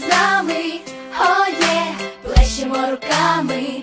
з нами, о є, плещемо руками.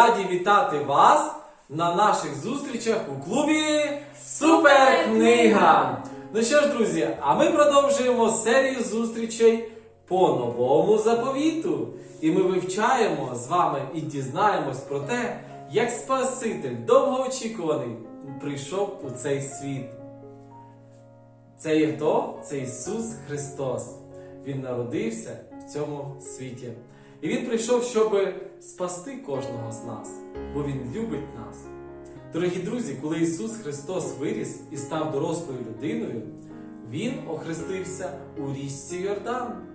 Раді вітати вас на наших зустрічах у клубі Суперкнига. Ну що ж, друзі, а ми продовжуємо серію зустрічей по новому заповіту. І ми вивчаємо з вами і дізнаємось про те, як Спаситель довгоочікуваний прийшов у цей світ. Це є хто? Це Ісус Христос. Він народився в цьому світі. І Він прийшов, щоб спасти кожного з нас, бо Він любить нас. Дорогі друзі, коли Ісус Христос виріс і став дорослою людиною, Він охрестився у річці Йордан.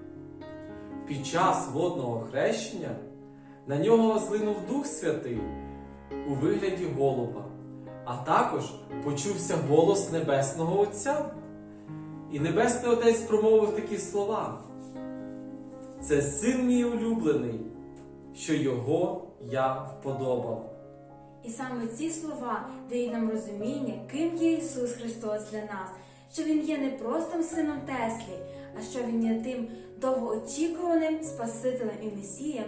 Під час водного хрещення на нього злинув Дух Святий у вигляді голуба, а також почувся голос Небесного Отця. І Небесний Отець промовив такі слова. Це син мій улюблений, що його я вподобав. І саме ці слова дають нам розуміння, ким є Ісус Христос для нас, що Він є не простим сином Теслі, а що Він є тим довгоочікуваним Спасителем і Месієм,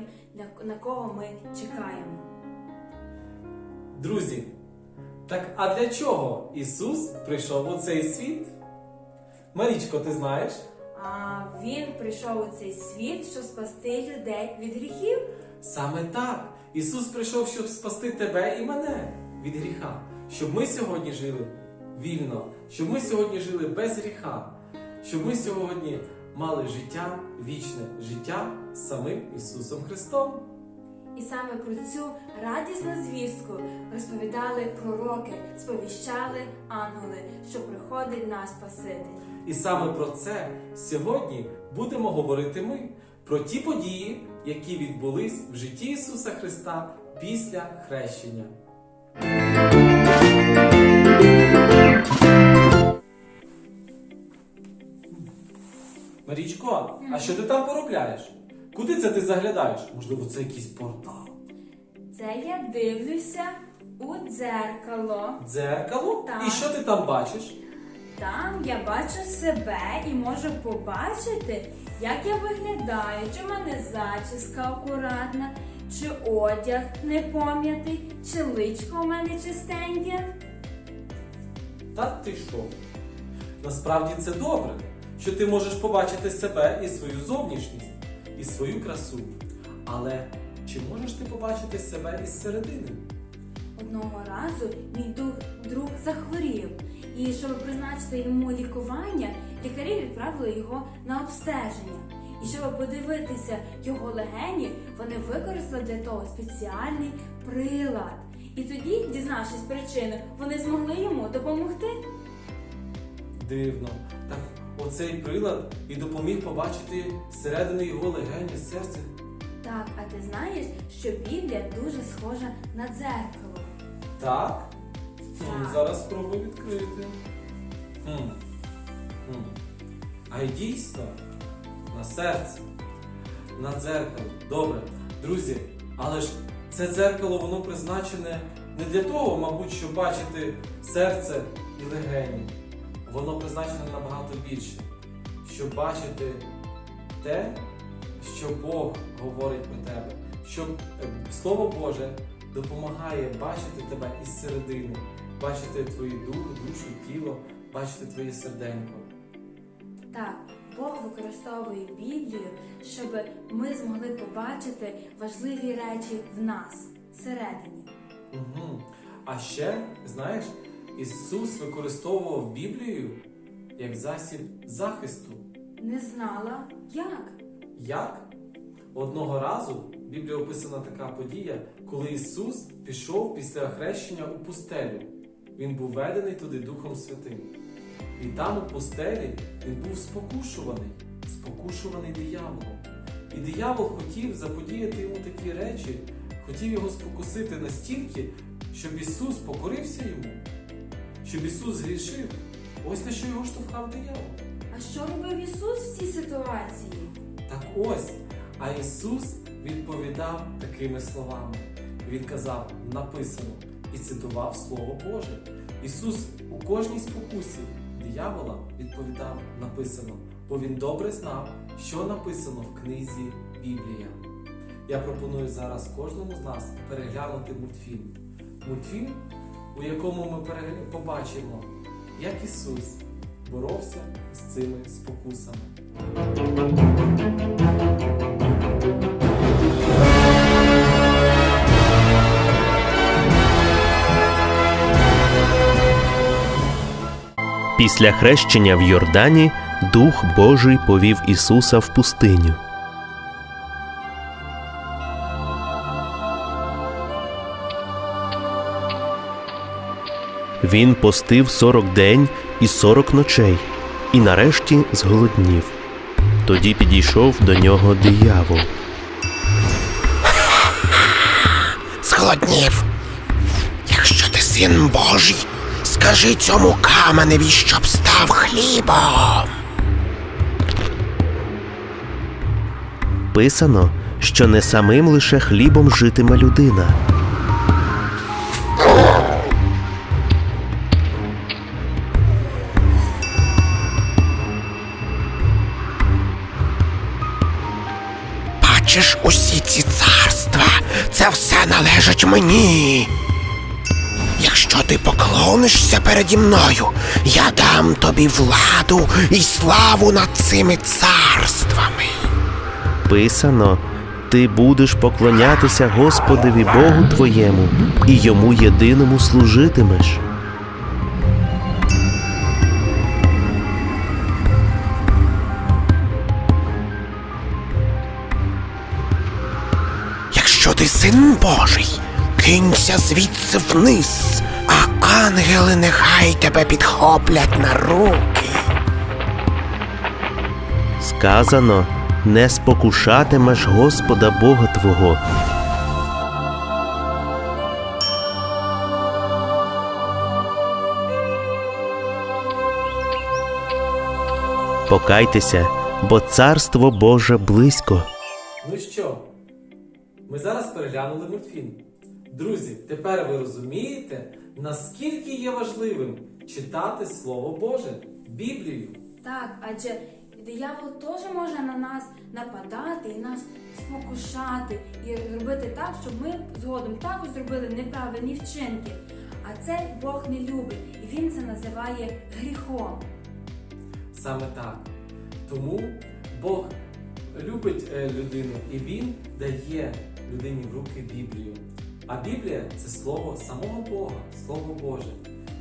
на кого ми чекаємо. Друзі, так а для чого Ісус прийшов у цей світ? Марічко, ти знаєш? А Він прийшов у цей світ, щоб спасти людей від гріхів. Саме так. Ісус прийшов, щоб спасти тебе і мене від гріха, щоб ми сьогодні жили вільно, щоб ми сьогодні жили без гріха, щоб ми сьогодні мали життя вічне, життя з самим Ісусом Христом. І саме про цю радісну звістку розповідали пророки, сповіщали ангели, що приходить наш Спаситель. І саме про це сьогодні будемо говорити ми про ті події, які відбулись в житті Ісуса Христа після хрещення. Марічко, а що ти там поробляєш? Куди це ти заглядаєш? Можливо, це якийсь портал? Це я дивлюся у дзеркало. Дзеркало? Так. І що ти там бачиш? Там я бачу себе і можу побачити, як я виглядаю, чи в мене зачіска акуратна, чи одяг не пом'ятий, чи личко у мене чистеньке. Та ти що? Насправді це добре, що ти можеш побачити себе і свою зовнішність, і свою красу. Але чи можеш ти побачити себе із середини? Одного разу мій друг захворів, і щоб призначити йому лікування, лікарі відправили його на обстеження. І щоб подивитися його легені, вони використали для того спеціальний прилад. І тоді, дізнавшись причини, вони змогли йому допомогти. Дивно. Так оцей прилад і допоміг побачити зсередини його легені серце. Так, а ти знаєш, що Біблія дуже схожа на дзеркало. Так? Хм, зараз спробую відкрити. Хм. Хм. А й дійсно, на серце, на дзеркало. Добре. Друзі, але ж це дзеркало воно призначене не для того, мабуть, щоб бачити серце і легені. Воно призначене набагато більше, щоб бачити те, що Бог говорить про тебе, що е, Слово Боже допомагає бачити тебе із середини, бачити твою душу, тіло, бачити твоє серденько. Так, Бог використовує Біблію, щоб ми змогли побачити важливі речі в нас всередині. Угу. А ще, знаєш, Ісус використовував Біблію як засіб захисту. Не знала як. Як? Одного разу в Біблії описана така подія, коли Ісус пішов після хрещення у пустелю. Він був ведений туди Духом Святим. І там у пустелі він був спокушуваний, спокушуваний дияволом. І диявол хотів заподіяти йому такі речі, хотів його спокусити настільки, щоб Ісус покорився йому, щоб Ісус згрішив. Ось на що його штовхав диявол. А що робив Ісус в цій ситуації? Так ось, а Ісус відповідав такими словами. Він казав, написано, і цитував Слово Боже. Ісус у кожній спокусі диявола відповідав написано, бо він добре знав, що написано в книзі Біблія. Я пропоную зараз кожному з нас переглянути мультфільм. Мультфільм, у якому ми побачимо, як Ісус боровся з цими спокусами. Після хрещення в Йордані Дух Божий повів Ісуса в пустиню. Він постив сорок день і сорок ночей, і нарешті зголоднів. Тоді підійшов до нього диявол. Зголоднів. Якщо ти син Божий, скажи цьому каменеві, щоб став хлібом. Писано, що не самим лише хлібом житиме людина. Бачиш усі ці царства, це все належить мені. Якщо ти поклонишся переді мною, я дам тобі владу і славу над цими царствами. Писано, ти будеш поклонятися Господові Богу твоєму і йому єдиному служитимеш. Якщо ти син Божий, кинься звідси вниз, ангели нехай тебе підхоплять на руки. Сказано, не спокушатимеш Господа Бога Твого. Покайтеся, бо царство Боже близько. Ну що, ми зараз переглянули мультфільм. Друзі, тепер ви розумієте, наскільки є важливим читати Слово Боже, Біблію. Так, адже диявол теж може на нас нападати і нас спокушати і робити так, щоб ми згодом також зробили неправильні вчинки. А це Бог не любить, і він це називає гріхом. Саме так. Тому Бог любить е, людину і Він дає людині в руки Біблію. А Біблія це слово самого Бога, Слово Боже.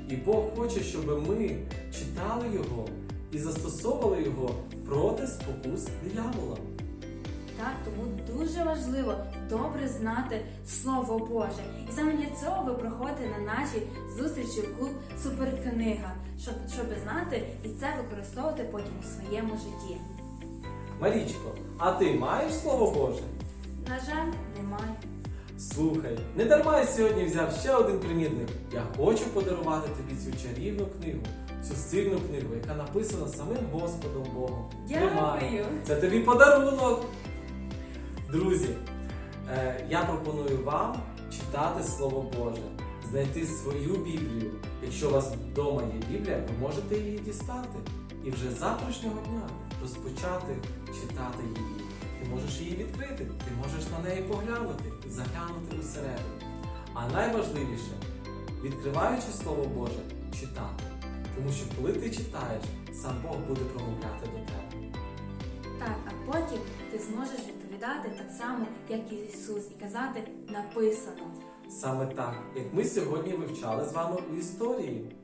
І Бог хоче, щоб ми читали його і застосовували його проти спокус диявола. Так, тому дуже важливо добре знати Слово Боже. І саме для цього ви проходите на нашій зустрічі у клуб Суперкнига, щоб, щоб знати і це використовувати потім у своєму житті. Марічко, а ти маєш Слово Боже? На жаль, немає. Слухай, не дарма я сьогодні взяв ще один примірник. Я хочу подарувати тобі цю чарівну книгу, цю сильну книгу, яка написана самим Господом Богом. Дякую. Це тобі подарунок. Друзі, е, я пропоную вам читати Слово Боже, знайти свою Біблію. Якщо у вас вдома є Біблія, ви можете її дістати. І вже завтрашнього дня розпочати читати її. Ти можеш її відкрити, ти можеш на неї поглянути, заглянути усередину. А найважливіше, відкриваючи Слово Боже, читати. Тому що коли ти читаєш, сам Бог буде промовляти до тебе. Так, а потім ти зможеш відповідати так само, як і Ісус, і казати написано. Саме так, як ми сьогодні вивчали з вами у історії.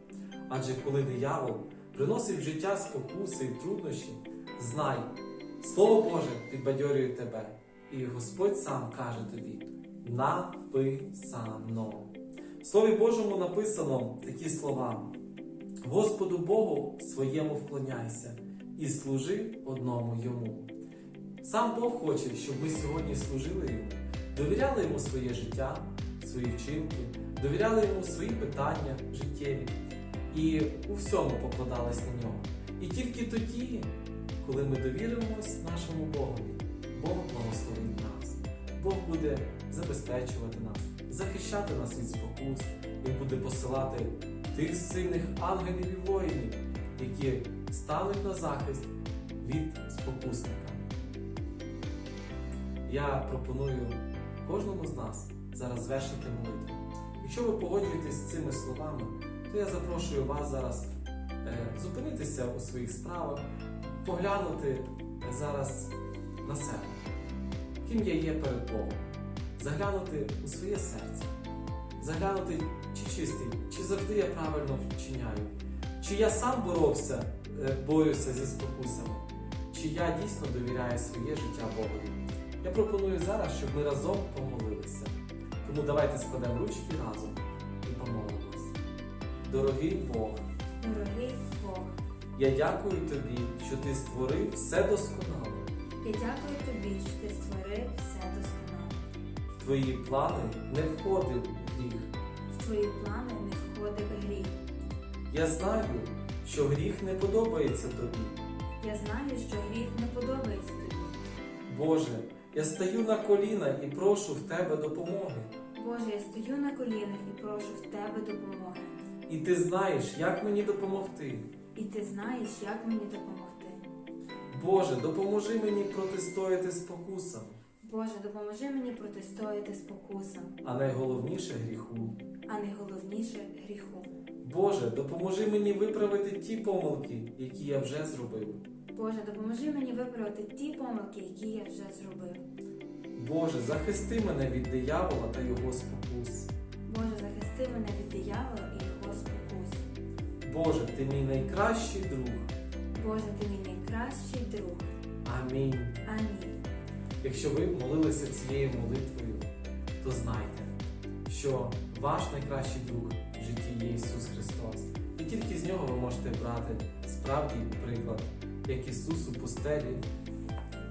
Адже коли диявол приносить в життя спокуси і труднощі, знай, Слово Боже підбадьорює тебе, і Господь сам каже тобі: написано. В Слові Божому написано такі слова: Господу Богу своєму вклоняйся і служи одному йому. Сам Бог хоче, щоб ми сьогодні служили йому, довіряли йому своє життя, свої вчинки, довіряли йому свої питання життєві і у всьому покладались на нього. І тільки тоді, коли ми довіримось нашому Богові, Бог благословить нас. Бог буде забезпечувати нас, захищати нас від спокус. Він буде посилати тих сильних ангелів і воїнів, які стануть на захист від спокусника. Я пропоную кожному з нас зараз звершити молитву. Якщо ви погоджуєтесь з цими словами, то я запрошую вас зараз е, зупинитися у своїх справах, поглянути зараз на себе, ким я є перед Богом, заглянути у своє серце, заглянути, чи чистий, чи завжди я правильно вчиняю, чи я сам боровся, е, борюся зі спокусами, чи я дійсно довіряю своє життя Богові. Я пропоную зараз, щоб ми разом помолилися. Тому давайте складемо ручки разом і помолимось. Дорогий Бог, я дякую тобі, що ти створив все досконало. я дякую тобі, що ти створив все досконало. В твої плани не входив гріх. В твої плани не входив гріх. Я знаю, що гріх не подобається тобі. Я знаю, що гріх не подобається тобі. Боже, я стаю на коліна і прошу в тебе допомоги. Боже, я стою на колінах і прошу в тебе допомоги. І ти знаєш, як мені допомогти. І ти знаєш, як мені допомогти. Боже, допоможи мені протистояти спокусам, Боже, допоможи мені протистояти спокусам, а найголовніше гріху. а найголовніше гріху. Боже, допоможи мені виправити ті помилки, які я вже зробив. Боже, допоможи мені виправити ті помилки, які я вже зробив. Боже, захисти мене від диявола та його спокус. Боже, захисти мене від диявола і його спокус. Боже, ти мій найкращий друг. Боже, ти мій найкращий друг. Амінь. Амінь. Якщо ви молилися цією молитвою, то знайте, що ваш найкращий друг в житті є Ісус Христос. І тільки з нього ви можете брати справді приклад, як Ісус у пустелі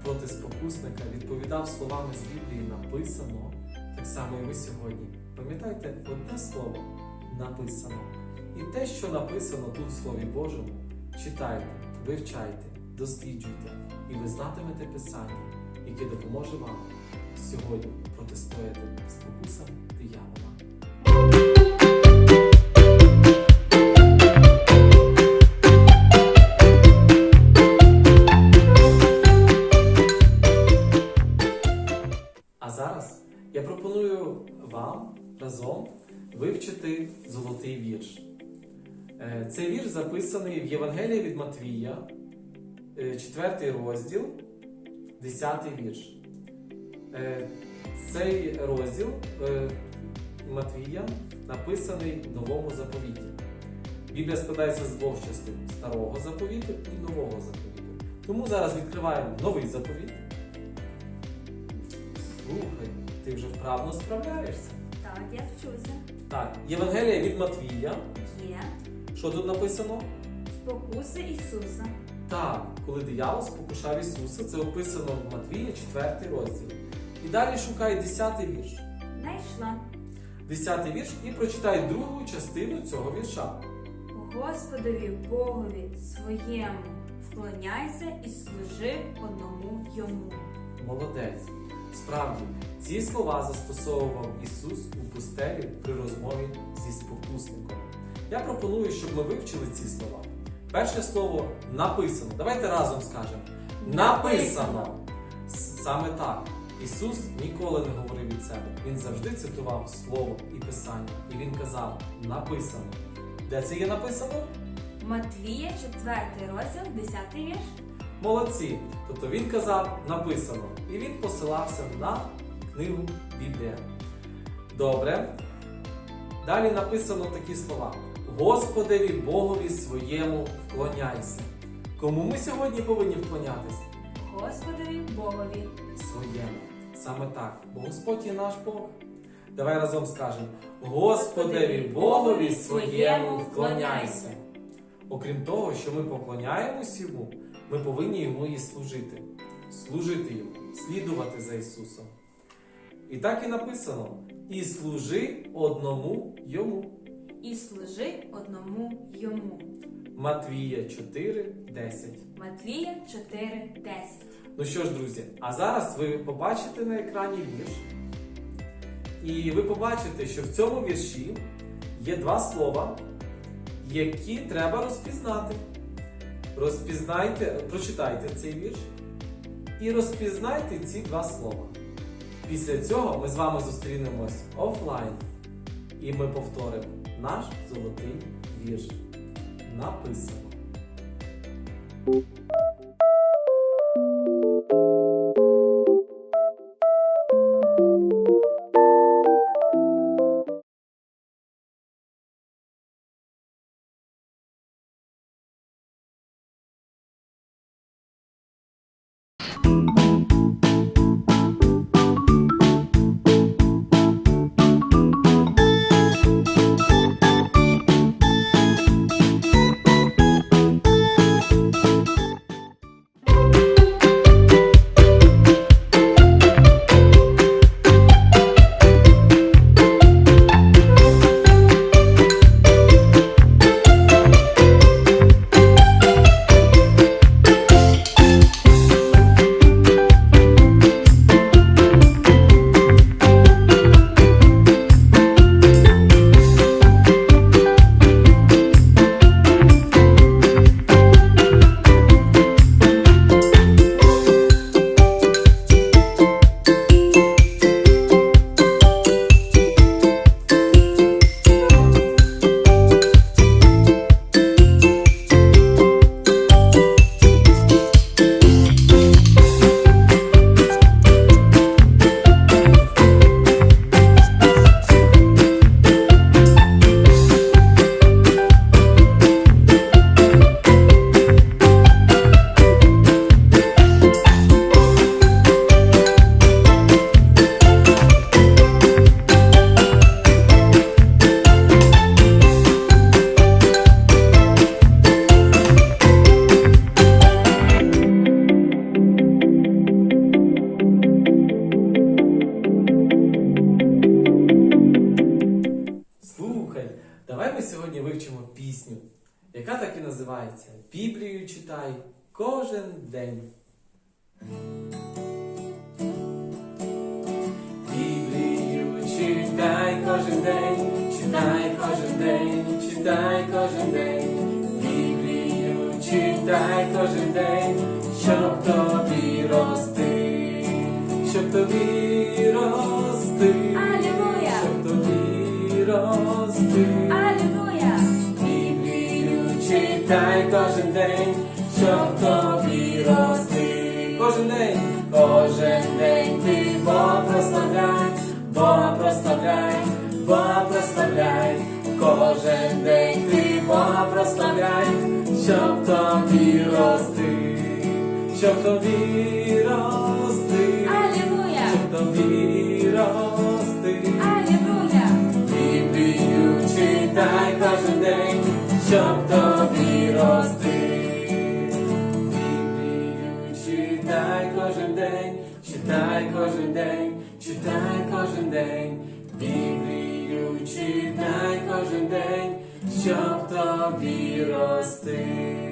проти спокусника відповідав словами з Біблії написано, так само і ви сьогодні. Пам'ятайте одне слово написано. І те, що написано тут в Слові Божому, читайте, вивчайте, досліджуйте, і ви знатимете Писання, яке допоможе вам сьогодні протистояти спокусам диявола. А зараз я пропоную вам разом вивчити золотий вірш. Е, Цей вірш записаний в Євангелії від Матвія, 4 розділ, 10 вірш. Е, Цей розділ е, Матвія написаний в новому заповіті. Біблія складається з двох частин старого заповіту і нового заповіту. Тому зараз відкриваємо новий заповіт. Слухай, ти вже вправно справляєшся. Так, я вчуся. Так, Євангелія від Матвія. Є Що тут написано? спокуси Ісуса. Так, коли диявол спокушав Ісуса, це описано в Матвія 4 розділ. І далі шукай 10 вірш. Знайшла. 10 вірш і прочитай другу частину цього вірша. Господові Богові своєму вклоняйся і служи одному йому. Молодець. Справді, ці слова застосовував Ісус у пустелі при розмові зі спокусником. Я пропоную, щоб ми вивчили ці слова. Перше слово написано. Давайте разом скажемо. Написано. Саме так. Ісус ніколи не говорив від себе. Він завжди цитував слово і писання. І він казав написано. Де це є написано? Матвія, 4 розділ, 10 вірш. Молодці. Тобто він казав написано. І він посилався на книгу Біблія. Добре. Далі написано такі слова: Господеві Богові своєму вклоняйся. Кому ми сьогодні повинні вклонятись? Господові Богові. Своєму. Саме так. Бо Господь є наш Бог. Давай разом скажемо: Господеві Богові своєму вклоняйся. Окрім того, що ми поклоняємось йому, ми повинні йому і служити. служити йому, слідувати за Ісусом. І так і написано: і служи одному йому. І служи одному йому. Матвія 4, 10. Матвія 4.10. Ну що ж, друзі, а зараз ви побачите на екрані вірш. І ви побачите, що в цьому вірші є два слова, які треба розпізнати. Розпізнайте, прочитайте цей вірш і розпізнайте ці два слова. Після цього ми з вами зустрінемось офлайн і ми повторимо наш золотий вірш. Написано. Кожен день. Біблію читай кожен день, читай кожен день, читай кожен день, Біблію читай кожен день, щоб тобі рости, щоб тобі рости. Алілуя! Щоб тобі рости. Алілуя! Біблію читай кожен день, щоб тобі рости. Кожен день, кожен день ти Бога прославляй, Бога прославляй, Бога прославляй, кожен день ти Бога прославляй, щоб тобі рости, щоб тобі рости, Алілуя! щоб тобі рости. Алілуя! Біблію читай кожен день, щоб тобі читай кожен день, читай кожен день. Біблію читай кожен день, щоб тобі рости.